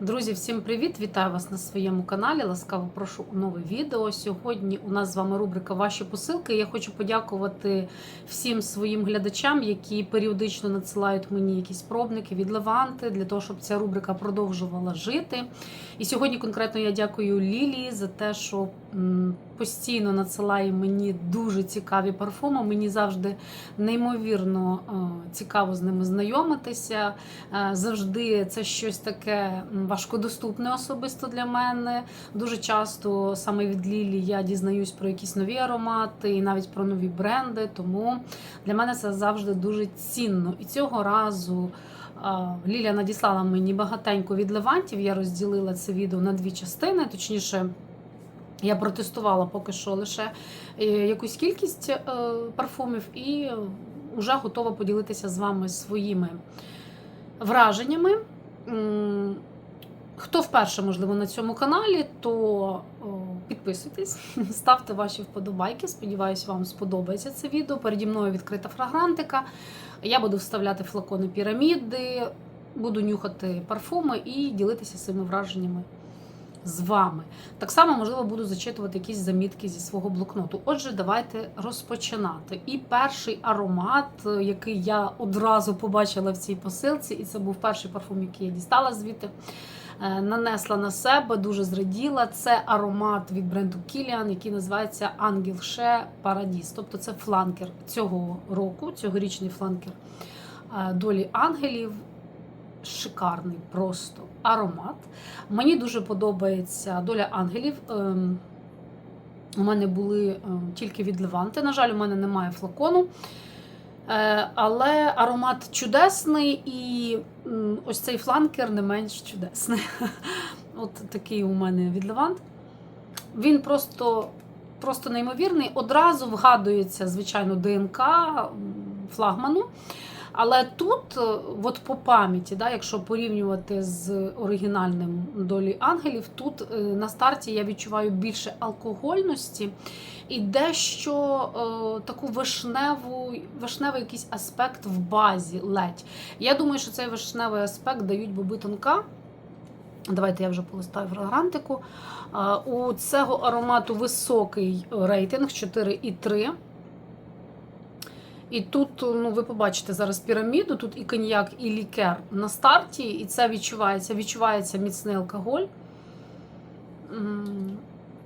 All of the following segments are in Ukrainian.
Друзі, всім привіт! Вітаю вас на своєму каналі. Ласкаво прошу нове відео. Сьогодні у нас з вами рубрика Ваші посилки. Я хочу подякувати всім своїм глядачам, які періодично надсилають мені якісь пробники від Леванти для того, щоб ця рубрика продовжувала жити. І сьогодні конкретно я дякую Лілії за те, що постійно надсилає мені дуже цікаві парфуми. Мені завжди неймовірно е, цікаво з ними знайомитися. Е, Завжди це щось таке важкодоступне особисто для мене. Дуже часто саме від Лілі я дізнаюсь про якісь нові аромати і навіть про нові бренди. Тому для мене це завжди дуже цінно. І цього разу. а, Ліля надіслала мені багатенько від левантів. Я розділила це відео на дві частини. Точніше, я протестувала поки що лише е, якусь кількість е, парфумів і вже готова поділитися з вами своїми враженнями. Хто вперше, можливо, на цьому каналі, то підписуйтесь, ставте ваші вподобайки. Сподіваюсь, вам сподобається це відео. Переді мною відкрита фрагрантика. Я буду вставляти флакони піраміди, буду нюхати парфуми і ділитися своїми враженнями з вами. Так само, можливо, буду зачитувати якісь замітки зі свого блокноту. Отже, давайте розпочинати. І перший аромат, е, який я одразу побачила в цій посилці, і це був перший парфум, який я дістала звідти. е, Нанесла на себе, дуже зраділа. Це аромат від бренду Kilian, який називається Ангел Ше Paradis. Тобто це фланкер цього року, цьогорічний фланкер е, долі ангелів. Шикарний просто аромат. Мені дуже подобається доля ангелів. Ем, У мене були ем, тільки від Леванти. На жаль, у мене немає флакону. Е, Але аромат чудесний, і ось цей фланкер не менш чудесний. От такий у мене від Левант. Він просто, просто неймовірний. Одразу вгадується, звичайно, ДНК флагману. Але тут, е, от по пам'яті, да, якщо порівнювати з оригінальним долі ангелів, тут е, на старті я відчуваю більше алкогольності і дещо е, таку вишневу, вишневий якийсь аспект в базі ледь. Я думаю, що цей вишневий аспект дають боби тонка. Давайте я вже полистаю фрагрантику. Е, У цього аромату високий рейтинг 4,3. І тут, ну, ви побачите зараз піраміду, тут і коньяк, і лікер на старті, і це відчувається. Відчувається міцний алкоголь.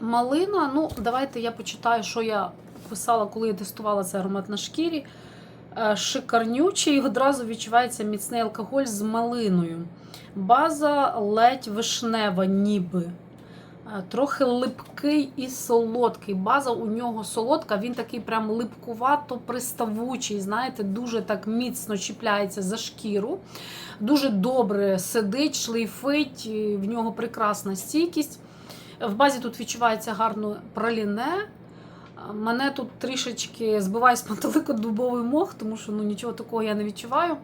Малина, ну, давайте я почитаю, що я писала, коли я тестувала цей аромат на шкірі. Е, Шикарнючий, одразу відчувається міцний алкоголь з малиною. База ледь вишнева, ніби. Е, Трохи липкий і солодкий. База у нього солодка, він такий прям липкувато приставучий, знаєте, дуже так міцно чіпляється за шкіру. Дуже добре сидить, шлейфить, в нього прекрасна стійкість. В базі тут відчувається гарно праліне. Мене тут трішечки збиває з пантелику дубовий мох, тому що ну, нічого такого я не відчуваю.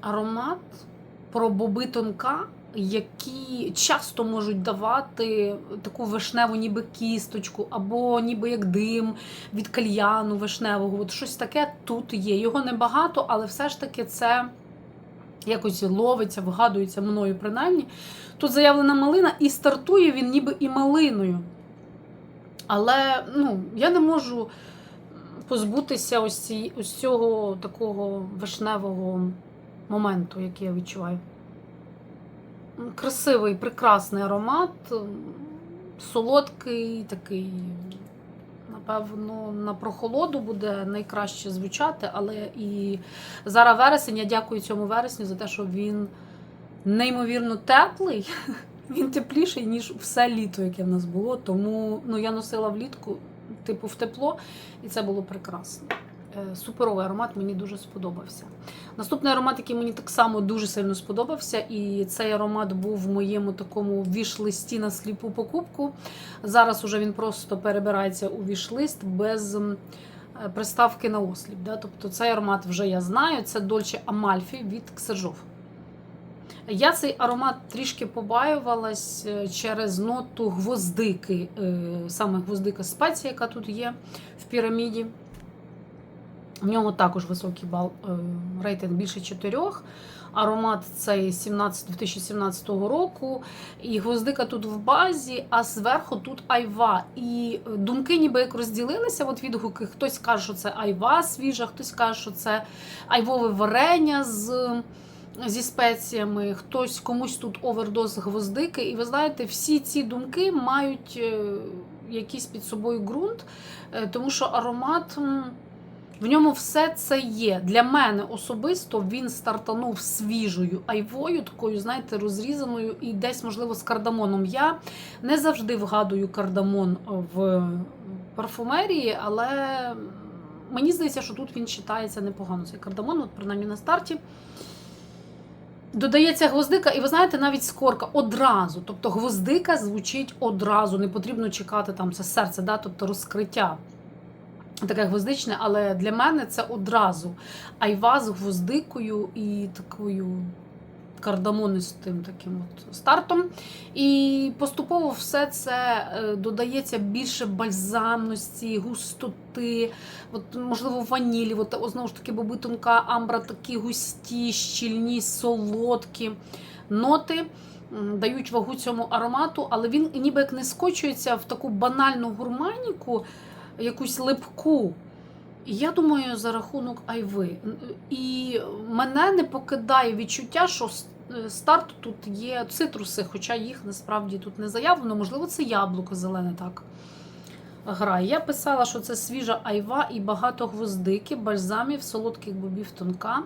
Аромат про боби тонка, які часто можуть давати таку вишневу, ніби кісточку, або ніби як дим від кальяну вишневого. От щось таке тут є. Його небагато, але все ж таки це якось ловиться, вгадується мною принаймні. Тут заявлена малина, і стартує він ніби і малиною. Але ну, я не можу позбутися ось, ось цього такого вишневого моменту, який я відчуваю. Красивий, прекрасний аромат, солодкий, такий, напевно, на прохолоду буде найкраще звучати, але і зараз вересень, я дякую цьому вересню за те, що він неймовірно теплий. Він тепліший, ніж все літо, яке в нас було. Тому ну, я носила влітку, типу, в тепло, і це було прекрасно. Е, Суперовий аромат мені дуже сподобався. Наступний аромат, який мені так само дуже сильно сподобався, і цей аромат був в моєму такому віш-листі на сліпу покупку. Зараз уже він просто перебирається у віш-лист без е, приставки на осліп. Да? Тобто цей аромат вже я знаю. Це Dolce Amalfi від Ксержов. Я цей аромат трішки побаювалась е, через ноту гвоздики, саме гвоздика спеція, яка тут є в піраміді. В нього також високий бал е, рейтинг більше 4. Аромат цей 17 2017 року, і гвоздика тут в базі, а зверху тут айва. І думки ніби як розділилися. От відгуки, хтось каже, що це айва свіжа, хтось каже, що це айвове варення з. Зі спеціями, хтось комусь тут овердоз гвоздики, і ви знаєте, всі ці думки мають е, якийсь під собою ґрунт, е, тому що аромат в ньому все це є. Для мене особисто він стартанув свіжою айвою, такою, знаєте, розрізаною і десь, можливо, з кардамоном. Я не завжди вгадую кардамон в парфумерії, але мені здається, що тут він читається непогано. Цей кардамон, от принаймні на старті. Додається гвоздика, і ви знаєте, навіть скорка одразу. Тобто гвоздика звучить одразу, не потрібно чекати там це серце, да? тобто розкриття таке гвоздичне, але для мене це одразу айва з гвоздикою і такою кардамонистим таким от стартом. І поступово все це е, додається більше бальзамності, густоти, от, можливо, ванілі, от, знову ж таки, боби тонка амбра, такі густі, щільні, солодкі ноти. Дають вагу цьому аромату, але він ніби як не скочується в таку банальну гурманіку, якусь липку. Я думаю, за рахунок айви. І мене не покидає відчуття, що е, старт тут є цитруси, хоча їх насправді тут не заявлено. Можливо, це яблуко зелене так грає. Я писала, що це свіжа айва і багато гвоздики, бальзамів, солодких бобів тонка.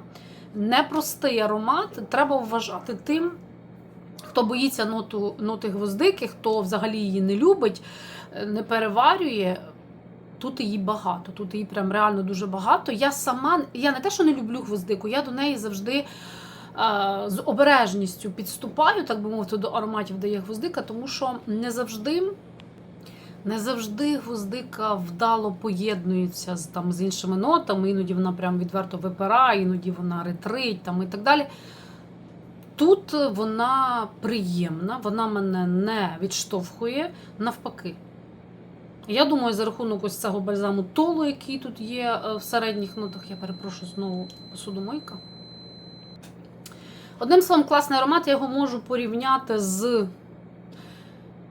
Непростий аромат. Треба вважати тим, хто боїться ноту, ноти гвоздики, хто взагалі її не любить, е, не переварює. Тут її багато, тут її прям реально дуже багато. Я сама, я не те, що не люблю гвоздику, я до неї завжди е, з обережністю підступаю, так би мовити, до ароматів, де є гвоздика, тому що не завжди, не завжди гвоздика вдало поєднується з, там, з іншими нотами, іноді вона прям відверто випирає, іноді вона ретрить там, і так далі. Тут вона приємна, вона мене не відштовхує, навпаки. Я думаю, за рахунок ось цього бальзаму толу, який тут є е, в середніх нотах, я перепрошую знову посудомойка. Одним словом, класний аромат, я його можу порівняти з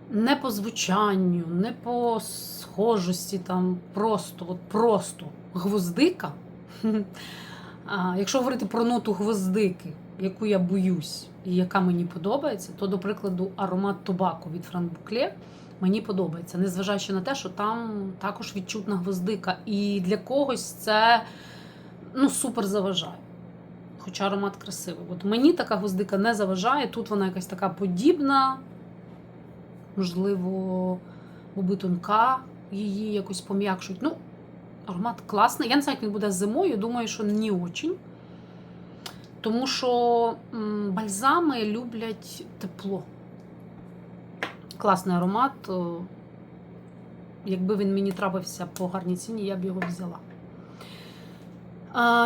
не по звучанню, не по схожості, там просто, от просто гвоздика. Якщо говорити про ноту гвоздики, яку я боюсь і яка мені подобається, то, до прикладу, аромат табаку від Фран Букле мені подобається, незважаючи на те, що там також відчутна гвоздика. І для когось це ну, супер заважає. Хоча аромат красивий. От мені така гвоздика не заважає. Тут вона якась така подібна, можливо, боби тонка її якось пом'якшують. Ну, аромат класний. Я не знаю, як він буде зимою. Думаю, що не очень. Тому що бальзами люблять тепло. Класний аромат. Якби він мені трапився по гарній ціні, я б його взяла.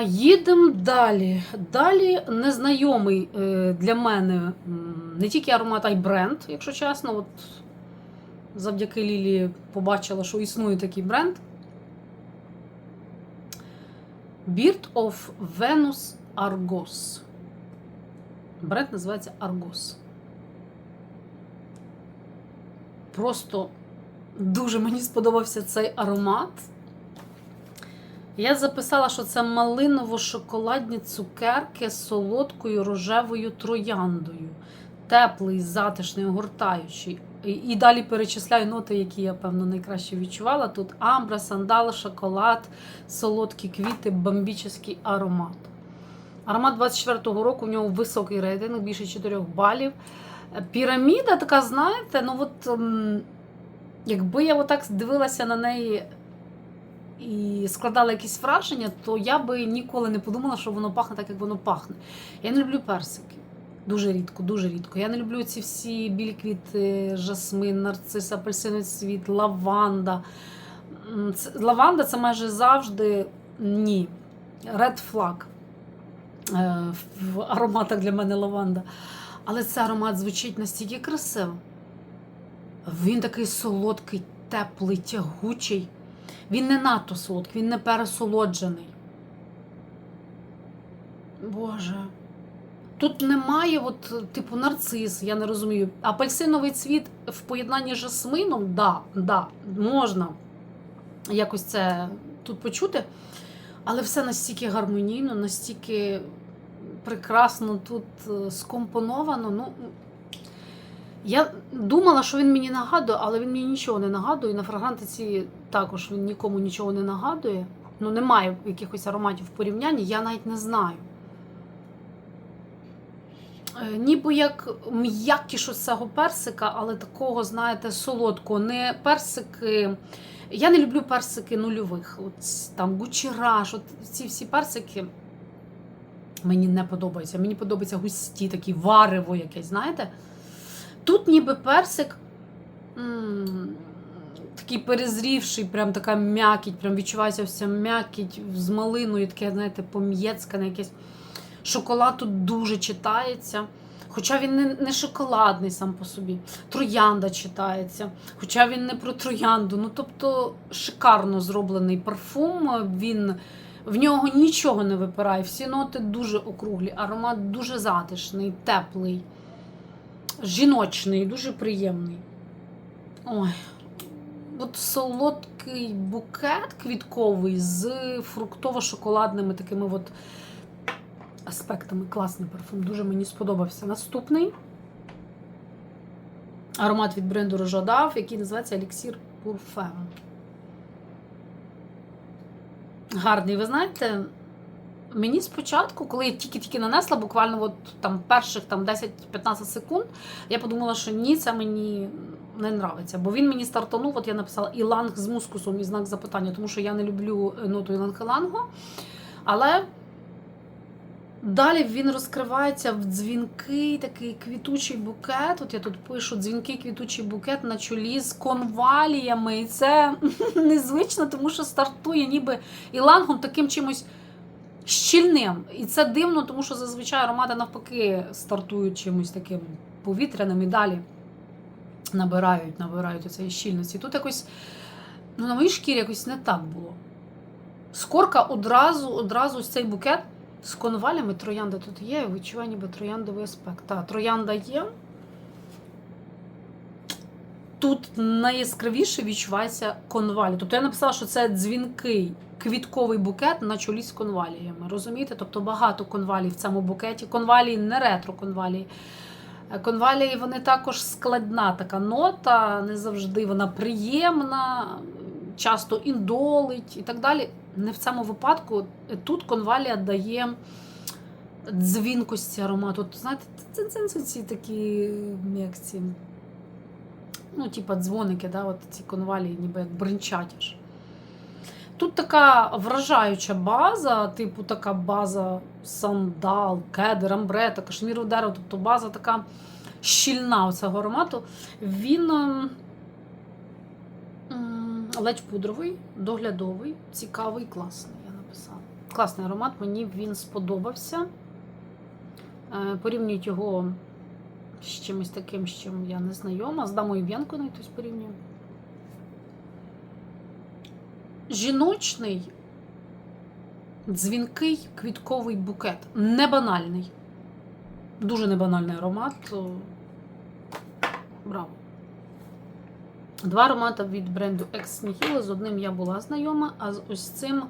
Їдемо далі. Далі незнайомий е, для мене не тільки аромат, а й бренд, якщо чесно. От завдяки Лілі побачила, що існує такий бренд. Beard of Venus Argos. Бренд називається Argos. Просто дуже мені сподобався цей аромат. Я записала, що це малиново-шоколадні цукерки з солодкою рожевою трояндою. Теплий, затишний, огортаючий. І, далі перечисляю ноти, які я, певно, найкраще відчувала. Тут амбра, сандал, шоколад, солодкі квіти, бомбічний аромат. Аромат 24-го року, в нього високий рейтинг, більше 4 балів. Піраміда така, знаєте, ну от якби я отак дивилася на неї і складала якісь враження, то я би ніколи не подумала, що воно пахне так, як воно пахне. Я не люблю персики. Дуже рідко, дуже рідко. Я не люблю ці всі білі квіти, жасмин, нарцис, апельсиновий цвіт, лаванда. Лаванда це майже завжди ні. Flag. Е, В ароматах для мене лаванда. Але цей аромат звучить настільки красиво. Він такий солодкий, теплий, тягучий. Він не надто солодкий, він не пересолоджений. Боже. Тут немає, от, типу, нарцис, я не розумію. Апельсиновий цвіт в поєднанні з жасмином, да, да, можна якось це тут почути. Але все настільки гармонійно, настільки прекрасно тут е, скомпоновано. Ну, я думала, що він мені нагадує, але він мені нічого не нагадує. На фрагрантиці також він нікому нічого не нагадує. Ну, немає якихось ароматів в порівнянні, я навіть не знаю. Е, Ніби як м'якіш ось цього персика, але такого, знаєте, солодкого. Не персики. Я не люблю персики нульових. От там гучіраж, от ці всі персики мені не подобаються. Мені подобаються густі, такі варево якесь, знаєте. Тут ніби персик м, такий перезрівший, прям така м'якіть, прям відчувається вся м'якіть з малиною, таке, знаєте, пом'єцькане якесь. Шоколад тут дуже читається. Хоча він не, не шоколадний сам по собі. Троянда читається. Хоча він не про троянду. Ну, тобто, шикарно зроблений парфум. Він, в нього нічого не випирає. Всі ноти дуже округлі, аромат дуже затишний, теплий, жіночний, дуже приємний. Ой. От солодкий букет квітковий з фруктово-шоколадними такими от аспектами. Класний парфум. Дуже мені сподобався. Наступний аромат від бренду Рожодав, який називається Еліксір Пурфем. Гарний, ви знаєте, мені спочатку, коли я тільки-тільки нанесла, буквально от там перших там 10-15 секунд, я подумала, що ні, це мені не нравиться. Бо він мені стартанув, от я написала іланг з мускусом і знак запитання, тому що я не люблю ноту іланг-ілангу. Але Далі він розкривається в дзвінкий такий квітучий букет. От я тут пишу дзвінкий квітучий букет на чолі з конваліями. І це незвично, тому що стартує ніби ілангом таким чимось щільним. І це дивно, тому що зазвичай аромати навпаки стартують чимось таким повітряним і далі набирають, набирають оцеї щільності. Тут якось ну, на моїй шкірі якось не так було. Скорка одразу, одразу цей букет. З конвалями троянда тут є, я відчуваю ніби трояндовий аспект. Так, троянда є. Тут найяскравіше відчувається конвалі. Тобто я написала, що це дзвінкий квітковий букет на чолі з конваліями. Розумієте? Тобто багато конвалій в цьому букеті. Конвалії не ретро конвалії. Конвалії вони також складна така нота, не завжди вона приємна, часто індолить і так далі. Не в цьому випадку тут конвалія дає дзвінкості аромату. От, знаєте, це ці такі м'якці, ну, типа дзвоники, да, от ці конвалії ніби як бринчать аж. Тут така вражаюча база, типу така база сандал, кедр, амбрета, кашміру дерево, тобто база така щільна у цього аромату. Він ледь пудровий, доглядовий, цікавий, класний, я написала. Класний аромат, мені він сподобався. Е, Порівнюють його з чимось таким, з чим я не знайома. З дамою В'янко навіть хтось порівнює. Жіночний, дзвінкий квітковий букет. Не банальний. Дуже небанальний аромат. Браво! Два аромати від бренду Ex Nihilo. З одним я була знайома, а з ось цим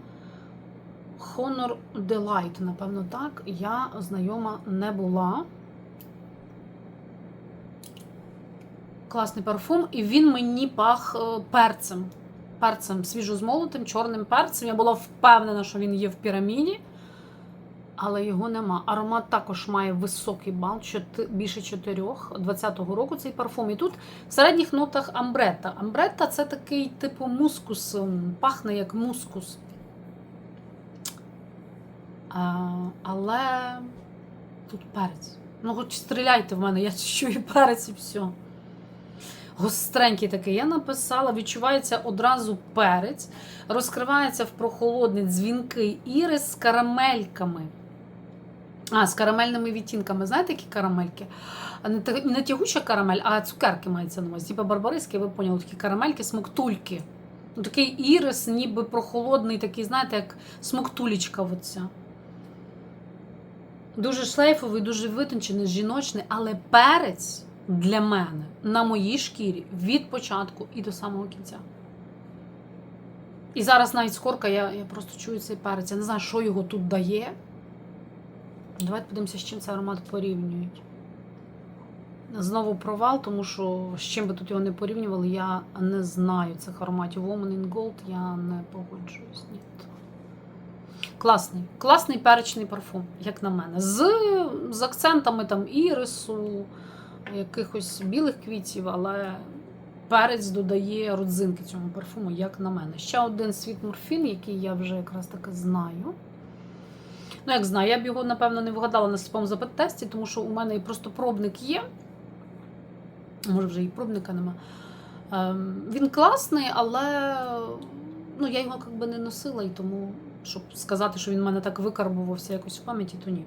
Honor Delight, напевно, так, я знайома не була. Класний парфум, і він мені пах перцем. Перцем свіжозмолотим, чорним перцем. Я була впевнена, що він є в піраміді, але його нема. Аромат також має високий бал, більше 4 20-го року цей парфум. І тут в середніх нотах амбретта. Амбретта це такий типу мускус, пахне як мускус. А, але тут перець. Ну, хоч стріляйте в мене, я чую перець і все. Гостренький такий. Я написала, відчувається одразу перець, розкривається в прохолодний дзвінкий ірис з карамельками. А, з карамельними відтінками. Знаєте, які карамельки? Не, тягуча карамель, а цукерки мається на увазі. Типа барбариски, ви поняли, такі карамельки, смоктульки. Ну, Такий ірис, ніби прохолодний, такий, знаєте, як смоктулічка. оця. Дуже шлейфовий, дуже витончений, жіночний, але перець для мене на моїй шкірі від початку і до самого кінця. І зараз навіть скорка, я, я просто чую цей перець. Я не знаю, що його тут дає. Давайте подивимося, з чим цей аромат порівнюють. Знову провал, тому що з чим би тут його не порівнювали, я не знаю цих ароматів. Woman in Gold я не погоджуюсь. Ні. Класний, класний перечний парфум, як на мене. З, з акцентами там ірису, якихось білих квітів, але перець додає родзинки цьому парфуму, як на мене. Ще один світ морфін, який я вже якраз таки знаю. Ну, як знаю, я б його, напевно, не вгадала на сліпому запит-тесті, тому що у мене просто пробник є. Може, вже і пробника нема. Ем, Він класний, але ну, я його якби не носила, і тому, щоб сказати, що він в мене так викарбувався якось в пам'яті, то ні.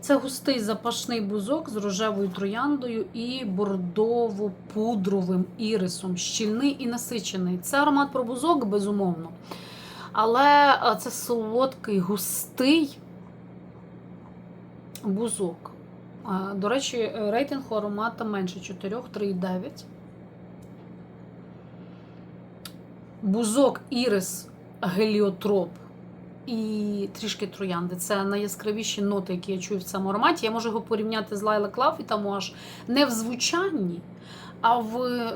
Це густий запашний бузок з рожевою трояндою і бордово-пудровим ірисом. Щільний і насичений. Це аромат про бузок, безумовно. Але е, це солодкий, густий бузок. До речі, е, рейтинг аромата менше 4, 3,9. Бузок, ірис, геліотроп і трішки троянди. Це найяскравіші ноти, які я чую в цьому ароматі. Я можу його порівняти з Лайла Клав і там аж не в звучанні, а в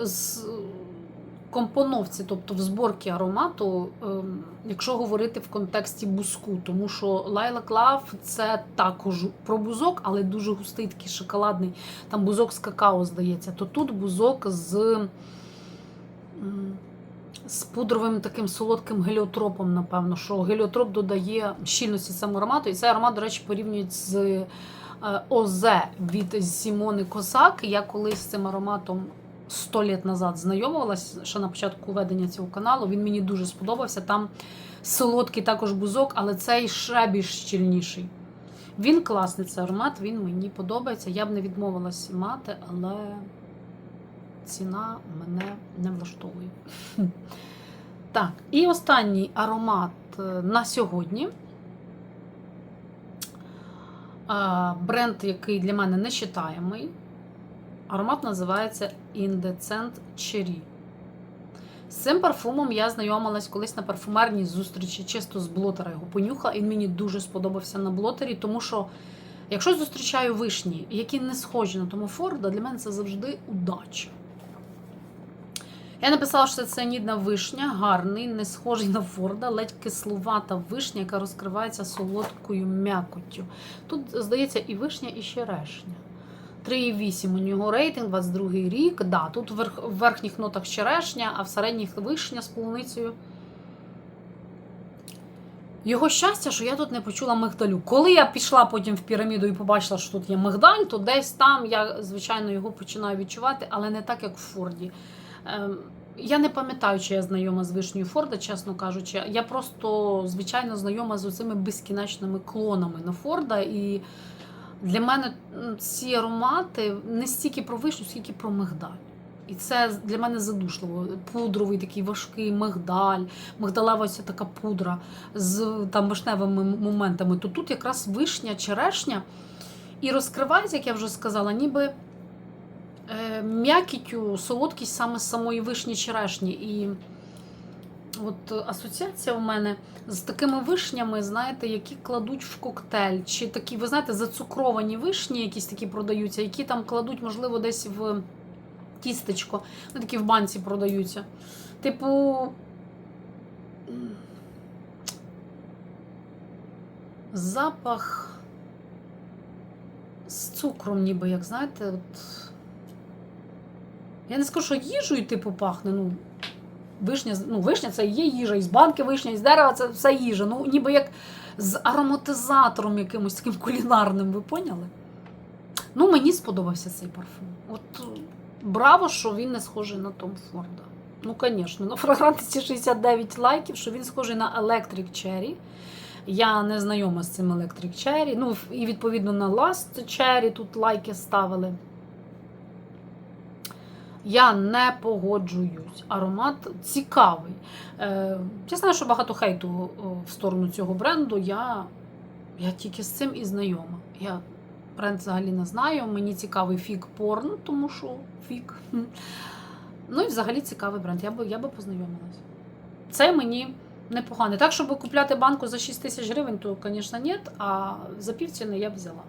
компоновці, тобто в зборці аромату, ем, якщо говорити в контексті бузку, тому що Лайла Клав це також про бузок, але дуже густий, такий шоколадний. Там бузок з какао, здається. То тут бузок з. з пудровим таким солодким геліотропом, напевно, що геліотроп додає щільності цьому аромату. І цей аромат, до речі, порівнюють з е, ОЗ від Сімони Косак. Я колись з цим ароматом 100 літ назад знайомилась, ще на початку ведення цього каналу. Він мені дуже сподобався. Там солодкий також бузок, але цей ще більш щільніший. Він класний цей аромат, він мені подобається. Я б не відмовилась мати, але ціна мене не влаштовує. Так, і останній аромат е, на сьогодні. Бренд, який для мене не читаємий. Аромат називається Indecent Cherry. З цим парфумом я знайомилась колись на парфумерній зустрічі, чисто з блотера його понюхала, і він мені дуже сподобався на блотері, тому що якщо зустрічаю вишні, які не схожі на Тому Форда, для мене це завжди удача. Я написала, що це цианідна вишня, гарний, не схожий на Форда, ледь кислувата вишня, яка розкривається солодкою м'якоттю. Тут, здається, і вишня, і черешня. 3,8 у нього рейтинг, 22 рік. Да, тут в верх- в верхніх нотах черешня, а в середніх вишня з полуницею. Його щастя, що я тут не почула мигдалю. Коли я пішла потім в піраміду і побачила, що тут є мигдаль, то десь там я, звичайно, його починаю відчувати, але не так, як в Форді. Ем, Я не пам'ятаю, чи я знайома з вишнею Форда, чесно кажучи. Я просто, звичайно, знайома з цими безкінечними клонами на Форда. І для мене ці аромати не стільки про вишню, скільки про мигдаль. І це для мене задушливо. Пудровий такий важкий мигдаль, мигдалева ось така пудра з там вишневими моментами. То тут якраз вишня, черешня. І розкривається, як я вже сказала, ніби е, м'якітю, солодкість саме самої вишні черешні. І от асоціація у мене з такими вишнями, знаєте, які кладуть в коктейль, чи такі, ви знаєте, зацукровані вишні, якісь такі продаються, які там кладуть, можливо, десь в тістечко, ну такі в банці продаються. Типу. Запах з цукром, ніби, як знаєте, от. Я не скажу, що їжею типу пахне. Ну, вишня, ну, вишня це є їжа, із банки вишня, із дерева це все їжа. Ну, ніби як з ароматизатором якимось таким кулінарним, ви поняли? Ну, мені сподобався цей парфум. От браво, що він не схожий на Том Форда. Ну, звісно, на фрагрантиці 69 лайків, що він схожий на Electric Cherry. Я не знайома з цим Electric Cherry. Ну, і відповідно на Last Cherry тут лайки ставили. Я не погоджуюсь. Аромат цікавий. Е, я знаю, що багато хейту в сторону цього бренду. Я, я тільки з цим і знайома. Я бренд взагалі не знаю. Мені цікавий фік порн, тому що фік. Ну і взагалі цікавий бренд. Я би, я би познайомилась. Це мені непогано. Так, щоб купляти банку за 6 тисяч гривень, то, звісно, ні, а за півціни я б взяла.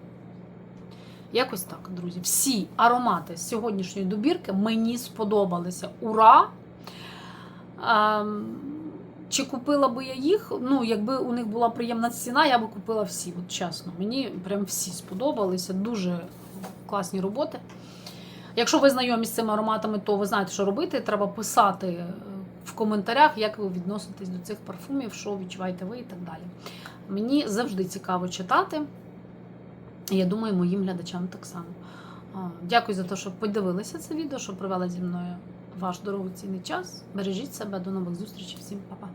Якось так, друзі. Всі аромати з сьогоднішньої добірки мені сподобалися. Ура! Ем, чи купила би я їх? Ну, якби у них була приємна ціна, я би купила всі. От чесно, мені прям всі сподобалися. Дуже класні роботи. Якщо ви знайомі з цими ароматами, то ви знаєте, що робити. Треба писати е, в коментарях, як ви відноситесь до цих парфумів, що відчуваєте ви і так далі. Мені завжди цікаво читати. Я думаю, моїм глядачам так само. Дякую за те, що подивилися це відео, що провели зі мною ваш дорогоцінний час. Бережіть себе, до нових зустрічей. Всім па-па.